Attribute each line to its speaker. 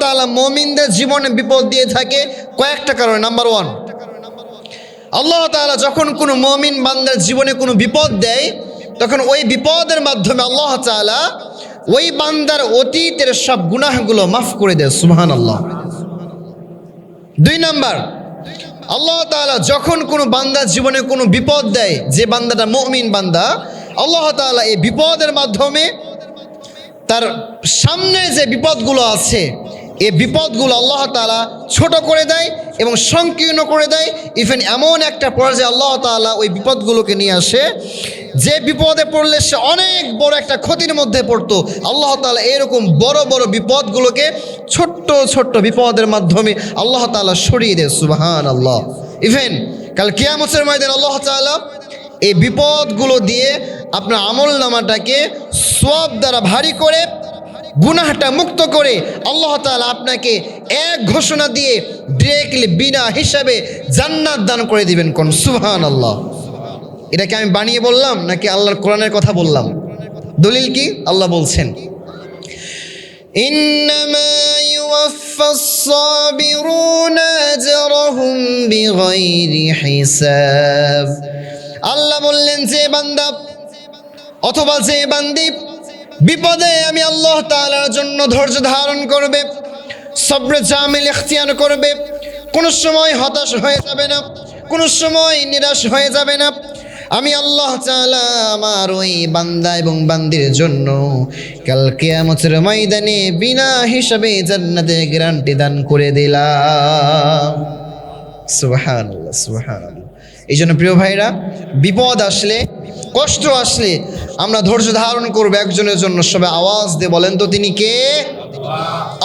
Speaker 1: তাআলা মমিনদের জীবনে বিপদ দিয়ে থাকে কয়েকটা কারণে। নাম্বার ওয়ান আল্লাহ তাআলা যখন কোনো মমিন বান্দার জীবনে কোনো বিপদ দেয়, তখন ওই বিপদের মাধ্যমে আল্লাহ তাআলা ওই বান্দার অতীতের সব গুনাহগুলো মাফ করে দেয়। সুবহান আল্লাহ দুই নাম্বার, আল্লাহ তাআলা যখন কোনো বান্দার জীবনে কোনো বিপদ দেয়, যে বান্দাটা মমিন বান্দা, আল্লাহ তাআলা এই বিপদের মাধ্যমে তার সামনে যে বিপদগুলো আছে এই বিপদগুলো আল্লাহ তাআলা ছোট করে দেয় এবং সংকীর্ণ করে দেয়। ইভেন এমন একটা পর্যায়ে আল্লাহ তাআলা ওই বিপদগুলোকে নিয়ে আসে, যে বিপদে পড়লে সে অনেক বড় একটা ক্ষতির মধ্যে পড়তো। আল্লাহ তাআলা এরকম বড় বড় বিপদগুলোকে ছোট্ট ছোট্ট বিপদের মাধ্যমে আল্লাহ তাআলা সরিয়ে দেয় সুবাহান আল্লাহ ইভেন কাল কিয়ামতের ময়দান আল্লাহ তাআলা এই বিপদগুলো দিয়ে আপনার আমল নামাটাকে সব দ্বারা ভারী করে গুনাহটা মুক্ত করে আল্লাহ তাআলা আপনাকে এক ঘোষণা দিয়ে ডিরেক্টলি বিনা হিসাবে জান্নাত দান করে দিবেন কোন সুবহান আল্লাহ এটাকে আমি বানিয়ে বললাম নাকি আল্লাহর কোরআনের কথা বললাম দলিল কি আল্লাহ বলছেন إنما يوفى الصابرون أجرهم بغير حساب আল্লাহ বললেন যে বান্দা অথবা যে বান্দি বিপদে আমি আল্লাহ তাআলার জন্য ধৈর্য ধারণ করবে, সব্রে জামিল ইখতিয়ার করবে। কোনো সময় হতাশ হয়ে যাবে না, কোনো সময় নিরাশ হয়ে যাবে না। আমি আল্লাহ তাআলা আমার ওই বান্দা এবং বান্দির জন্য কাল কিয়ামতের ময়দানে বিনা হিসাবে জান্নাতে গ্যারান্টি দান করে দিলাম। সুবহানাল্লাহ সুবহানাল্লাহ। এই জন্য প্রিয় ভাইরা, বিপদ আসলে, কষ্ট আসলে আমরা ধৈর্য ধারণ করব একজনের জন্য সবাই আওয়াজ দিয়ে বলেন তো তিনি কে?